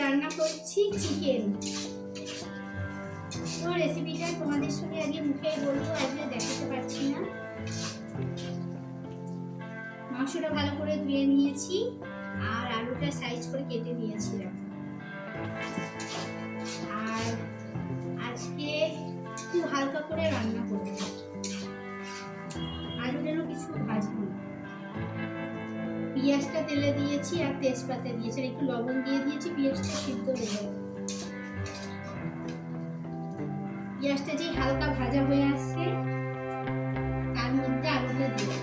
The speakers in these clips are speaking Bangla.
রান্না করছি চিকেন তো রেসিপিটা তোমাদের সঙ্গে আগে মুখে বলব আজকে দেখাতে পারছি না। মাংসটা ভালো করে ধুয়ে নিয়েছি আর আলুটা সাইজ করে কেটে নিয়েছিলাম। আর আজকে একটু হালকা করে রান্না করব। পেঁয়াজটা তেলে দিয়েছি আর তেজপাতা দিয়েছি আর একটু লবণ দিয়ে দিয়েছি, পেঁয়াজটা সিদ্ধ হয়ে যাবে পেঁয়াজটা যে হালকা ভাজা হয়ে আসছে, তার মধ্যে আলুটা দিয়ে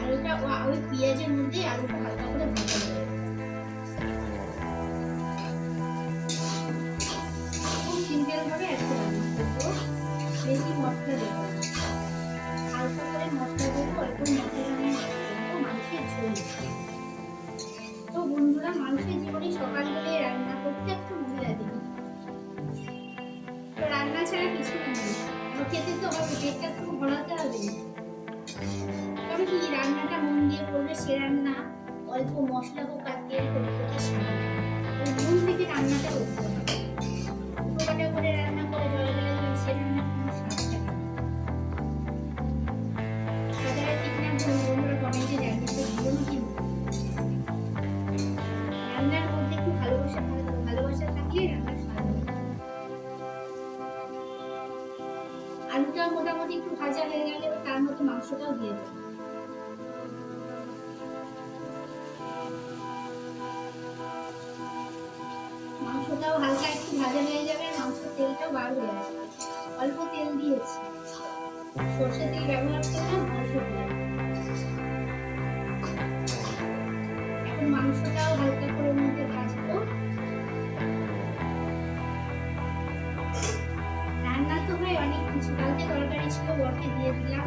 আলুটা ওই পেঁয়াজের মধ্যে আলুটা হালকা করে ভাজা হয়ে খুব সিম্পল ভাবে রান্না করব। বেশি মশলা দেবো হালকা করে মশলা দেবো, অল্প মশলা তো বন্ধুরা, মানুষের জীবনে সকাল হলে রান্না করতে একটু ভুলে দিবি রান্না ছাড়া কিছু নেই। খেতে তো হবে, পেটটা তো ভরাতে হবে। তবে কি রান্নাটা মন দিয়ে করবে সে রান্না? অল্প মশলা হোক আর তেল হোক মাংসটাও হালকা, একটু ভাজা হয়ে যাবে, মাংসের তেলটাও বার হয়ে আসবে। অল্প তেল দিয়েছি। সর্ষে তেল ব্যবহার করলাম অল্প তেল এখন মাংসটাও হালকা করে মধ্যে ভাজবো। রান্না তো হয় অনেক কিছু। কালকে তরকারি ছিল, বরকে দিয়ে দিলাম।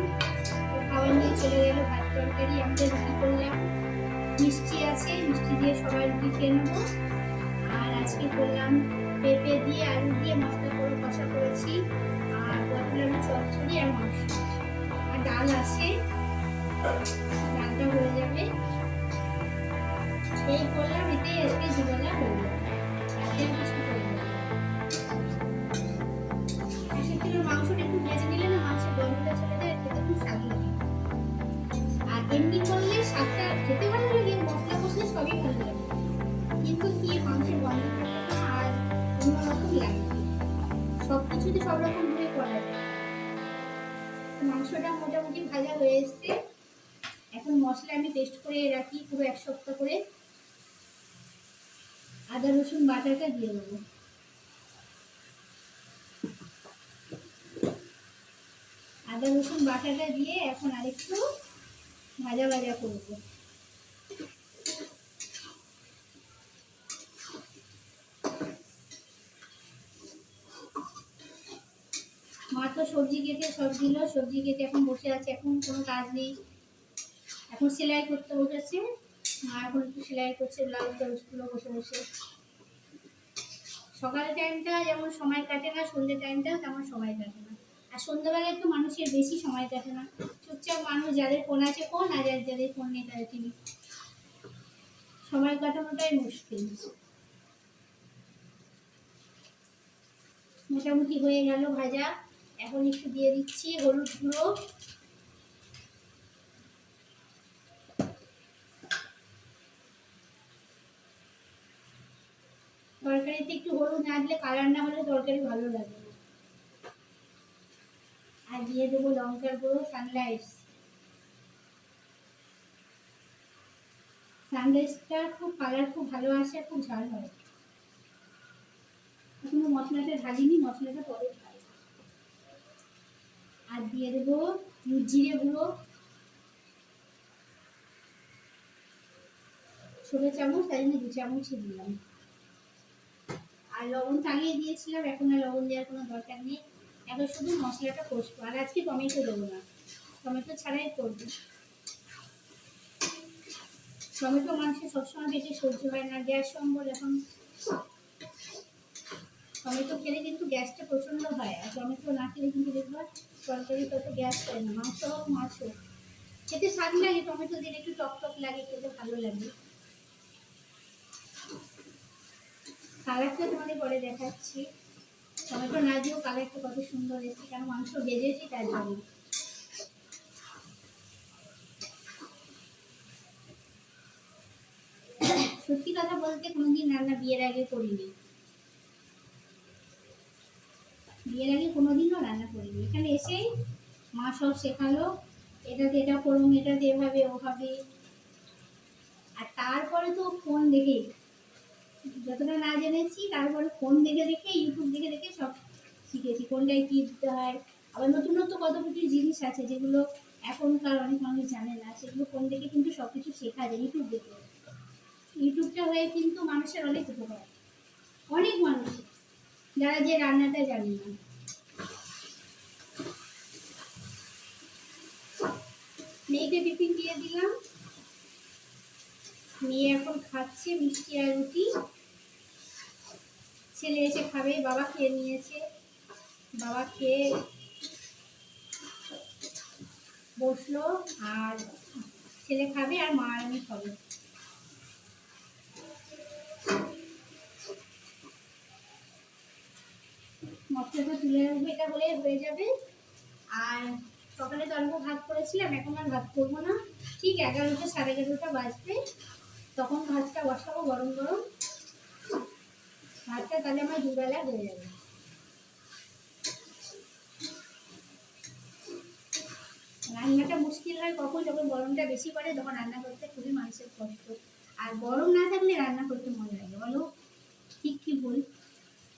খাবার নিয়ে চলে গেল, ভাত তরকারি আমাদের রুটি করলাম। মিষ্টি আছে, মিষ্টি দিয়ে সবাই রুটি খেয়ে নেব। আজকে করলাম পেঁপে দিয়ে আলু দিয়ে মশলা করে কষা করেছি। আর পটল আলু চচ্চড়ি আর মাংস। আর ডাল আছে। ডালটা হয়ে যাবে। এই করলাম এতে মাংসটা মোটামুটি ভাজা হয়ে এসছে। এখন মশলা আমি টেস্ট করে রাখি, পুরো এক সপ্তাহ করে। আদা, রসুন বাটাটা দিয়ে দেবো। আদা, রসুন বাটাটা দিয়ে এখন আরেকটু ভাজা ভাজা করব। তো সবজি কেটে সব দিল, সবজি কেটে এখন বসে আছে, এখন কোনো কাজ নেই। এখন সেলাই করতে বসেছে মা এখন একটু সেলাই করছে, ব্লাউজ ব্লাউজগুলো বসে বসে। সকালের টাইমটা যেমন সময় কাটে না সন্ধ্যে টাইমটাও তেমন সময় কাটে না। আর সন্ধ্যাবেলায় একটু মানুষের বেশি সময় কাটে না। চুপচাপ মানুষ যাদের ফোন আছে ফোন আর যাদের যাদের ফোন নেই, তাদের টিভি সময় কাটানোটাই মুশকিল। মোটামুটি হয়ে গেল ভাজা। এখন একটু দিয়ে দিচ্ছি হলুদ গুঁড়ো। তরকারিতে একটু হলুদ না দিলে কালার না হলে তরকারি ভালো লাগে না। আর দিয়ে দেবো লঙ্কার গুঁড়ো সানরাইজ সানরাইজটা খুব কালার খুব ভালো আসে আর খুব ঝাল হয়। এখনও মশলাটা ঢালিনি, মশলাটা পরে আর দিয়ে দেবো জিরে গুঁড়ো, ছোটো চামচ তাই জন্য দু চামচই দিলাম আর লবণ টাঙিয়ে দিয়েছিলাম, এখন আর লবণ দেওয়ার কোনো দরকার নেই। এখন শুধু মশলাটা কষবো, আর আজকে টমেটো দেবো না। টমেটো ছাড়াই করব। টমেটো মানুষের সবসময় বেশি সহ্য হয় না, গ্যাস অম্বল এখন। টমেটো খেলে কিন্তু গ্যাসটা প্রচণ্ড হয়, আর টমেটো না খেলে কিন্তু দেখবা তরকারি তত গ্যাস না, মাংস হোক, মাছ হোক। খেতে স্বাদ লাগে, টমেটো দিলে একটু টক টক লাগে, খেতে ভালো লাগে। কালারটা তোমাদের পরে দেখাচ্ছি। টমেটো না দিয়েও কালারটা কত সুন্দর এসেছে কারণ মাংস ভেজেছি তার জন্য। সত্যি কথা বলতে কোনোদিন রান্না বিয়ের আগে করিনি। বিয়ের আগে কোনোদিনও রান্না করিনি। এখানে এসেই মা সব শেখালো এটাতে এটা করুন এটাতে এভাবে ওভাবে। আর তারপরে তো ফোন দেখে, যতটা না জেনেছি, তারপরে ফোন দেখে দেখে, ইউটিউব দেখে দেখে সব শিখেছি, কোনটায় কী দিতে হয়। আবার নতুন নতুন কত কিছু জিনিস আছে যেগুলো এখনকার অনেক মানুষ জানে না, সেগুলো ফোন দেখে কিন্তু সব কিছু শেখা যায় ইউটিউব দেখে। ইউটিউবটা হয়ে কিন্তু মানুষের অনেক উপকার, অনেক মানুষ যারা যে রান্নাটা জানে না। মেয়েকে টিফিন দিয়ে দিলাম। মেয়ে এখন খাচ্ছে মিষ্টি আর রুটি। ছেলে এসে খাবে, বাবা খেয়ে নিয়েছে। বাবা খেয়ে বসল আর ছেলে খাবে আর মা আমি খাব। মশলাটা তুলে রাখব এটা হলে হয়ে যাবে। আর সকালে তো অল্প ভাত করেছিলাম, এখন আর ভাত করব না। ঠিক এগারোটা, সাড়ে এগারোটা বাজবে। তখন ভাতটা বসাবো গরম গরম। ভাতটা তাহলে আমার দুবেলা হয়ে যাবে। রান্নাটা মুশকিল হয় কখন, যখন গরমটা বেশি পড়ে তখন রান্না করতে খুবই মানুষের কষ্ট। আর গরম না থাকলে রান্না করতে মনে লাগে, বলো? ঠিক কি ভুল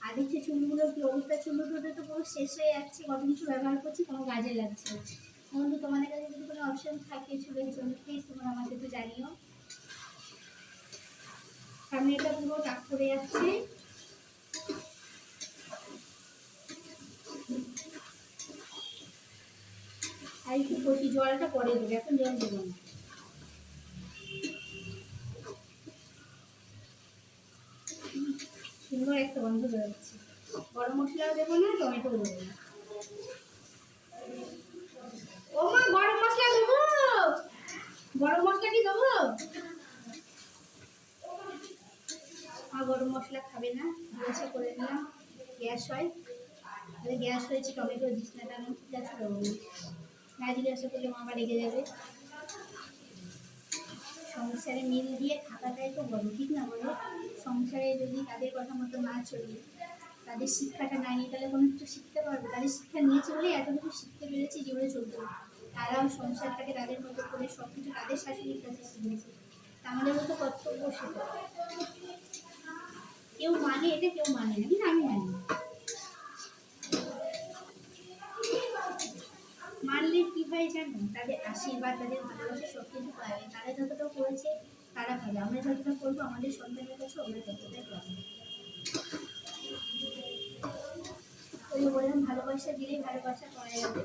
আর দেখছি চুলগুলো কি অবস্থা চুলো টুলো তো পুরো শেষ হয়ে যাচ্ছে, কত কিছু ব্যবহার করছি, কোনো কাজে লাগছে বন্ধু, তোমাদের কাছে যদি কোনো অপশন থাকে চুলের জন্য প্লিজ তোমরা আমাকে একটু জানিও। সামনে এটা পুরো টাক করে যাচ্ছে। আর একটু জলটা পরে দেবে, এখন জল দেবো না। সুন্দর একটা গন্ধ বেরোচ্ছে গরম মশলাও দেবো না, টমেটো দেবো না। ও মা, গরম মশলা দেবো। গরম মশলা কি দেবো? মা, গরম মশলা খাবে না। গ্যাসে করে দিলাম। গ্যাস হয়। তাহলে গ্যাস হয়েছে, টমেটো দিস না গ্যাস দেবো। না করলে মা আবার রেগে যাবে। সংসারে মিল দিয়ে থাকাটাই তো বলো ঠিক না বলো? সংসারে যদি তাদের কথা মতো না চলি, তাদের শিক্ষাটা না নিয়ে তাহলে কোনো কিছু শিখতে পারবে? তাদের শিক্ষা নিয়েছে বলেই এত কিছু শিখতে পেরেছি জীবনে চলতে তারাও সংসারটাকে তাদের মতো করে সব কিছু তাদের শাশুড়ির কাছে শিখেছে আমাদের মতো কর্তব্য শেখা কেউ মানে এটা, কেউ মানে না, কিন্তু আমি মানি। মানলে কি হয় জানো তাদের আশীর্বাদ, তাদের ভালোবাসা সব কিছু পাবে তারা যতটা করেছে, তারা পাবে আমরা যতটা করব, আমাদের সন্তানের কাছে ওরা ততটাই পাবে। বললাম ভালোবাসা দিলেই ভালোবাসা করা যাবে।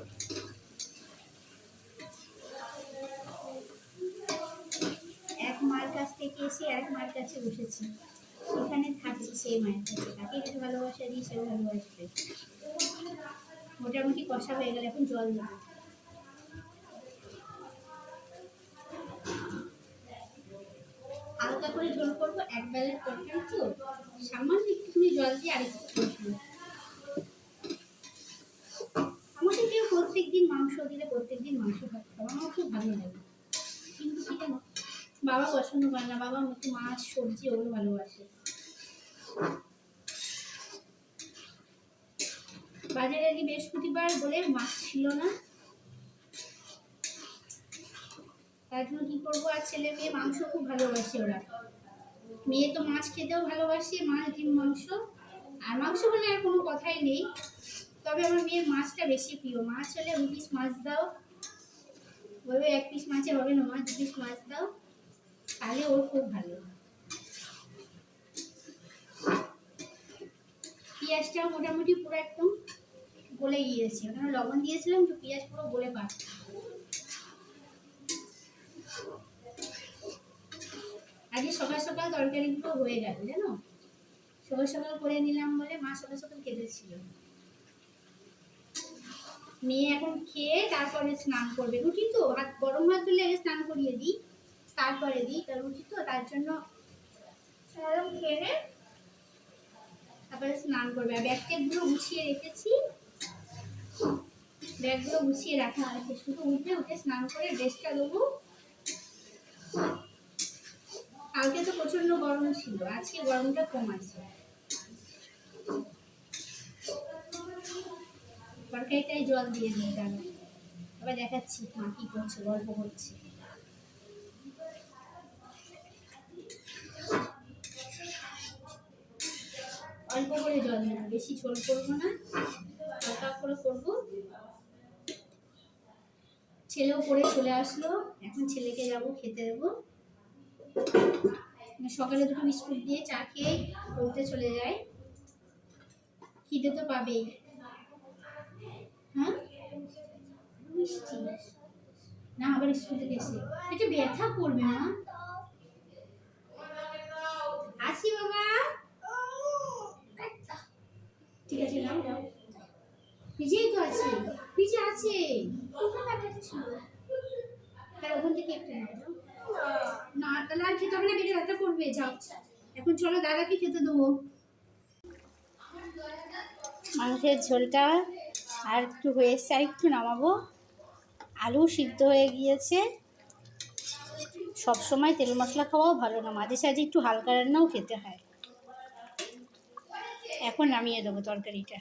এক কাছ থেকে এসে এক মার কাছে বসেছি। সেখানে থাকছি সেই মায়ের কাছে। তাকে যদি ভালোবাসা দিই, সে ভালোবাসবে। মোটামুটি কষা হয়ে গেলে, এখন জল দেবো। হালকা করে ঝোল করব, এক বেলার তরকারি তো সামান্য একটুখানি জল দিয়ে আরেকটু কষবো। আমাকে কেউ প্রত্যেক দিন মাংস দিলে প্রত্যেক দিন মাংস হবে আমার খুব ভালো লাগে। কিন্তু কি জানো, বাবা পছন্দ করে না, বাবা একটু মাছ, সবজি ওগুলো ভালোবাসে। বাজারে আজকে বৃহস্পতিবার বলে মাছ ছিল না তার জন্য কি করব? আর ছেলে মেয়ে মাংস খুব ভালোবাসে ওরা। মেয়ে তো মাছ খেতেও ভালোবাসে, মাছ, ডিম, মাংস। আর মাংস হলে আর কোনো কথাই নেই। তবে আমার মেয়ের মাছটা বেশি প্রিয়। মাছ হলে দু পিস মাছ দাও। বলবে, এক পিস মাছে হবে না মাছ দু পিস মাছ দাও। তাহলে ওর খুব ভালো। পেঁয়াজটাও মোটামুটি পুরো একদম গলে গিয়েছে। ওখানে লবণ দিয়েছিলাম, তো পেঁয়াজ পুরো গলে পাচ্ছে আজকে সকাল সকাল তরকারিগুলো হয়ে গেল, জানো? সকাল সকাল করে নিলাম বলে মা সকাল সকাল কেঁদেছিল মেয়ে এখন খেয়ে তারপরে স্নান করবে। রুটি তো, হাত গরম ভাত তুলে আগে স্নান করিয়ে দিই, তারপরে দিই। তার রুটি তো, তার জন্য খেয়ে তারপরে স্নান করবে। আর ব্যাগ ট্যাগগুলো গুছিয়ে রেখেছি। ব্যাগগুলো গুছিয়ে রাখা আছে। শুধু উঠে উঠে স্নান করে ড্রেসটা দেবো কালকে তো প্রচণ্ড গরম ছিল, আজকে গরমটা কম আছে তরকারিটাই জল দিয়ে দিই তাহলে। আবার দেখাচ্ছি মা কি করছে, গল্প করছে। অল্প করে জল দেবো, বেশি ঝোল করব না, হালকা করে করব। ছেলেও পড়ে চলে আসলো, এখন ছেলেকে যাব খেতে দেবো। সকালে দুটো বিস্কুট দিয়ে চা খেয়ে পড়তে চলে যায়। খিদে তো পাবেই। হ্যাঁ না, আবার স্কুল থেকে এসে। এটা ব্যথা করবে না আসি, বাবা। ঠিক আছে, নাও নাও। পিজিয়ে তো আছে। পিজে আছে। তার ওখান থেকে একটা নাও। খেতে হবে না করবে, যাও। এখন চলো খেতে দেবো। মাংসের ঝোলটা আর একটু হয়ে আর একটু নামাবো। আলু সিদ্ধ হয়ে গিয়েছে। সব সময় তেল মশলা খাওয়াও ভালো না, মাঝে সাঝে একটু হালকা রান্নাও খেতে হয়। এখন নামিয়ে দেবো তরকারিটা।